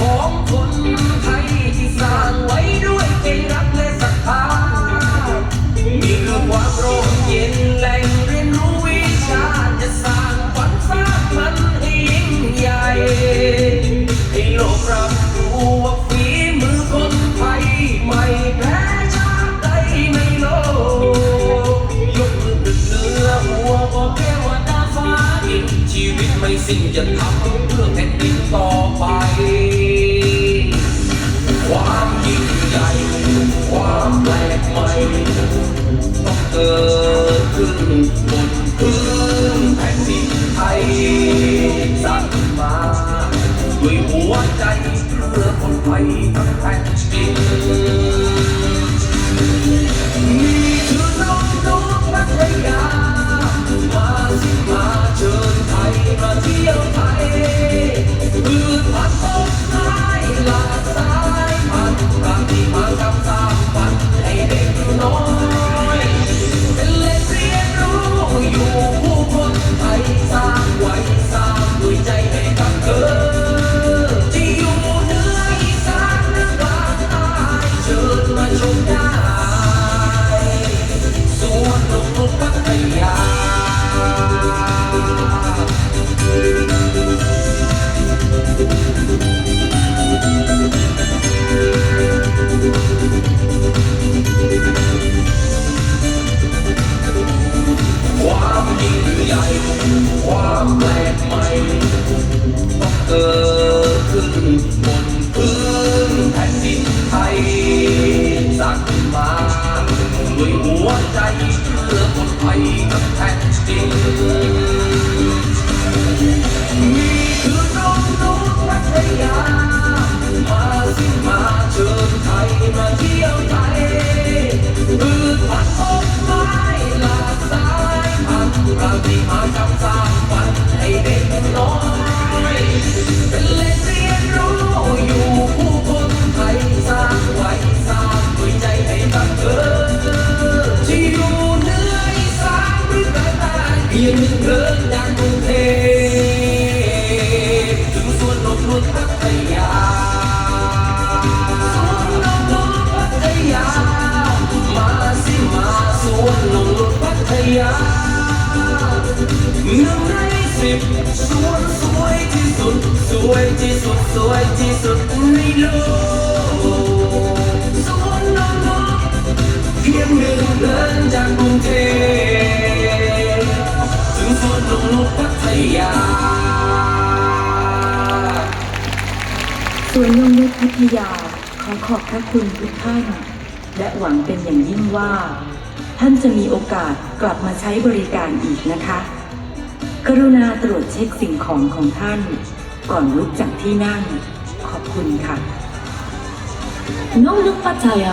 ของคนไทยที่สร้างไว้ด้วยใจรักและศรัทธามีคือความร่มเย็นแหล่งเรียนรู้วิชาจะสร้างฝันสร้ามันอิงใหญ่ให้โลกรับรู้วฝีมือคนไทยไม่แพ้ชาติใดในโลกยกมือเหนือหัวบอกเทวดาฟ้าดินชีวิตไม่สิ้นจะทำ ด้วยหัวใจเพื่อคนไทยทั้งแผ่นดิน ใจเพื่อคน ไทย สวนนกนุชพัทยาสวนนกนุชพัทยา มาสิมาสวนนกนุชพัทยาหนึ่งในสิบสวนสวยที่สุด สวยที่สุด สวยที่สุดในโลกสวนนกนุชเพียงหนึ่งเดินจากกรุงเทพถึงสวนนงนุชพัทยา สวนนงนุชพัทยาขอขอบพระคุณทุกท่าน และหวังเป็นอย่างยิ่งว่า ท่านจะมีโอกาสกลับมาใช้บริการอีกนะคะ กรุณาตรวจเช็คสิ่งของของท่าน ก่อนลุกจากที่นั่ง ขอบคุณค่ะ Nong Nook Pattaya